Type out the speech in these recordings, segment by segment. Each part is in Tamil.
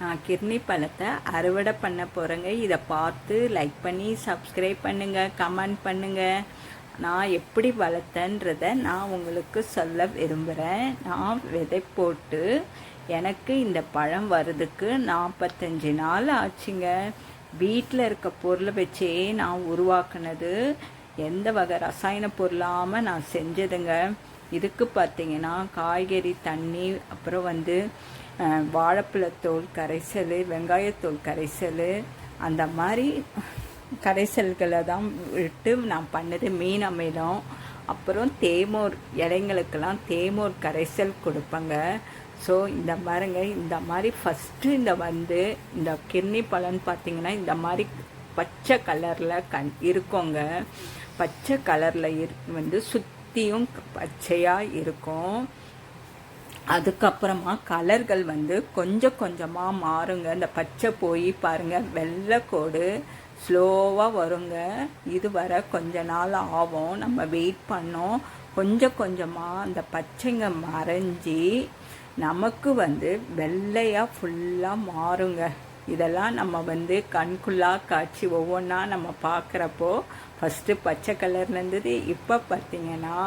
நான் கிர்னி பழத்தை அறுவடை பண்ண போகிறேங்க இதை பார்த்து லைக் பண்ணி சப்ஸ்கிரைப் பண்ணுங்கள் கமெண்ட் பண்ணுங்கள் நான் எப்படி வளர்த்தேன்றதை நான் உங்களுக்கு சொல்ல விரும்புகிறேன் நான் விதை போட்டு எனக்கு இந்த பழம் வர்றதுக்கு நாற்பத்தஞ்சு நாள் ஆச்சுங்க. வீட்டில் இருக்க பொருளை வச்சே நான் உருவாக்குனது. எந்த வகை ரசாயன பொருளாமல் நான் செஞ்சதுங்க. இதுக்கு பார்த்தீங்கன்னா காய்கறி தண்ணி அப்புறம் வந்து வாழைப்பழத்தோல் கரைசல் வெங்காயத்தோல் கரைசல் அந்த மாதிரி கரைசல்களை தான் விட்டு நான் பண்ணது மீன் அமிலம். அப்புறம் தேமோர் இலைங்களுக்கெல்லாம் தேமோர் கரைசல் கொடுப்பேங்க. ஸோ இந்த மாதிரிங்க இந்த மாதிரி ஃபஸ்ட்டு இந்த வந்து இந்த கிர்னி பழம்னு பார்த்தீங்கன்னா இந்த மாதிரி பச்சை கலரில் கண் இருக்கோங்க. பச்சை கலரில் இரு வந்து சுற்றியும் பச்சையாக இருக்கும். அதுக்கப்புறமா கலர்கள் வந்து கொஞ்சம் கொஞ்சமாக மாறுங்க. இந்த பச்சை போய் பாருங்கள் வெள்ளை கோடு ஸ்லோவாக வருங்க. இது வர கொஞ்ச நாள் ஆகும். நம்ம வெயிட் பண்ணோம். கொஞ்சம் கொஞ்சமாக அந்த பச்சைங்க மறைஞ்சி நமக்கு வந்து வெள்ளையாக ஃபுல்லாக மாறுங்க. இதெல்லாம் நம்ம வந்து கண்குள்ளா காட்சி ஒவ்வொன்றா நம்ம பார்க்குறப்போ ஃபஸ்ட்டு பச்சை கலர்ல இருந்தது. இப்போ பார்த்தீங்கன்னா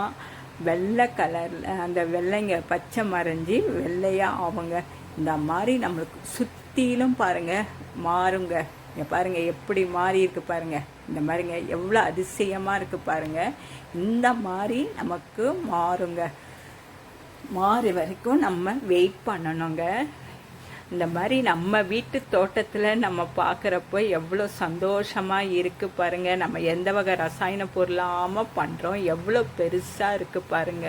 வெள்ளை கலரில் அந்த வெள்ளைங்க பச்சை மறைஞ்சி வெள்ளையாக ஆகுங்க இந்த மாதிரி நம்மளுக்கு சுற்றிலும் பாருங்க மாறுங்க. பாருங்கள் எப்படி மாறி இருக்கு பாருங்கள் இந்த மாதிரிங்க எவ்வளோ அதிசயமாக இருக்குது பாருங்கள் இந்த மாதிரி நமக்கு மாறுங்க. மாறு வரைக்கும் நம்ம வெயிட் பண்ணணுங்க. இந்த மாதிரி நம்ம வீட்டு தோட்டத்தில் நம்ம பார்க்குறப்போ எவ்வளோ சந்தோஷமாக இருக்குது பாருங்க. நம்ம எந்த வகை ரசாயன பொருளாமல் பண்ணுறோம் எவ்வளோ பெருசாக இருக்குது பாருங்க.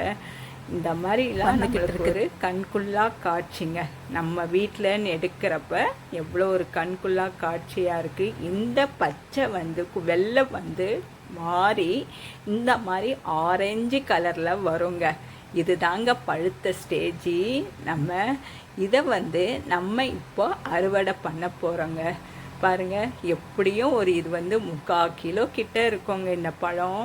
இந்த மாதிரி வந்துக்கிட்டு இருக்குது கண்குள்ளா காட்சிங்க. நம்ம வீட்டில் எடுக்கிறப்ப எவ்வளோ ஒரு கண்குள்ளா காட்சியாக இருக்குது இந்த பச்சை வந்து வெள்ளை வந்து மாறி இந்த மாதிரி ஆரஞ்சு கலரில் வருங்க. இதுதாங்க பழுத்த ஸ்டேஜி. நம்ம இதை வந்து நம்ம இப்போ அறுவடை பண்ண போகிறோங்க பாருங்க எப்படியும் ஒரு இது வந்து முக்கால் கிலோ கிட்ட இருக்கோங்க இந்த பழம்.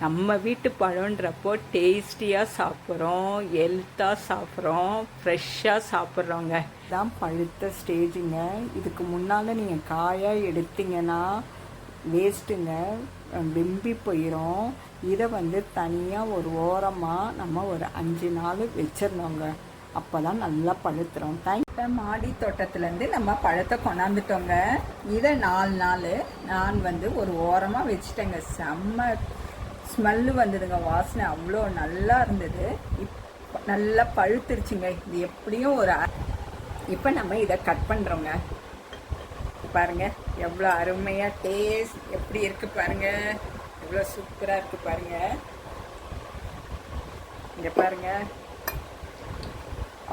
நம்ம வீட்டு பழன்றப்போ டேஸ்டியாக சாப்பிட்றோம் ஹெல்த்தாக சாப்பிட்றோம் ஃப்ரெஷ்ஷாக சாப்பிட்றோங்க. இதான் பழுத்த ஸ்டேஜுங்க. இதுக்கு முன்னால் நீங்கள் காயாக எடுத்தீங்கன்னா வேஸ்ட்டுங்க. வெம்பி போயிடும் இதை வந்து தனியாக ஒரு ஓரமாக நம்ம ஒரு அஞ்சு நாள் வச்சிடணுங்க அப்போ தான் நல்லா பழுத்துறோம் தேங்க் மாடி தோட்டத்துலேருந்து நம்ம பழத்தை கொண்டாந்துட்டோங்க. இதை நாலு நாள் நான் வந்து ஒரு ஓரமாக வச்சுட்டேங்க. செம்ம ஸ்மெல்லு வந்ததுங்க. வாசனை அவ்வளோ நல்லா இருந்தது. இப்போ நல்லா பழுத்துருச்சுங்க. இது எப்படியும் ஒரு இப்போ நம்ம இதை கட் பண்ணுறோங்க பாருங்க எவ்வளோ அருமையாக டேஸ்ட் எப்படி இருக்கு பாருங்க. எவ்வளோ சூப்பராக இருக்குது பாருங்கள் இங்கே பாருங்கள்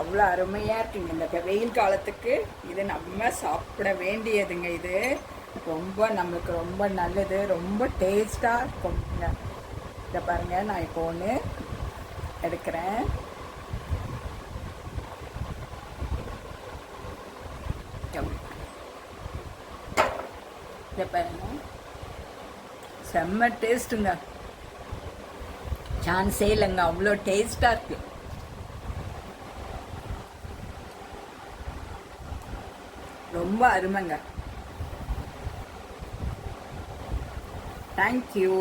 அவ்வளோ அருமையாக இருக்குங்க. இந்த வெயில் காலத்துக்கு இது நம்ம சாப்பிட வேண்டியதுங்க இது. ரொம்ப நம்மளுக்கு ரொம்ப நல்லது. ரொம்ப டேஸ்டாக இருக்கும். இதை பாருங்கள் நான் இப்போ ஒன்று எடுக்கிறேன். இதை பாருங்கள் செம்ம டேஸ்ட்டுங்க சான்ஸே இல்லைங்க அவ்வளோ டேஸ்டாக இருக்கு. ரொம்ப அருமைங்க. தேங்க்யூ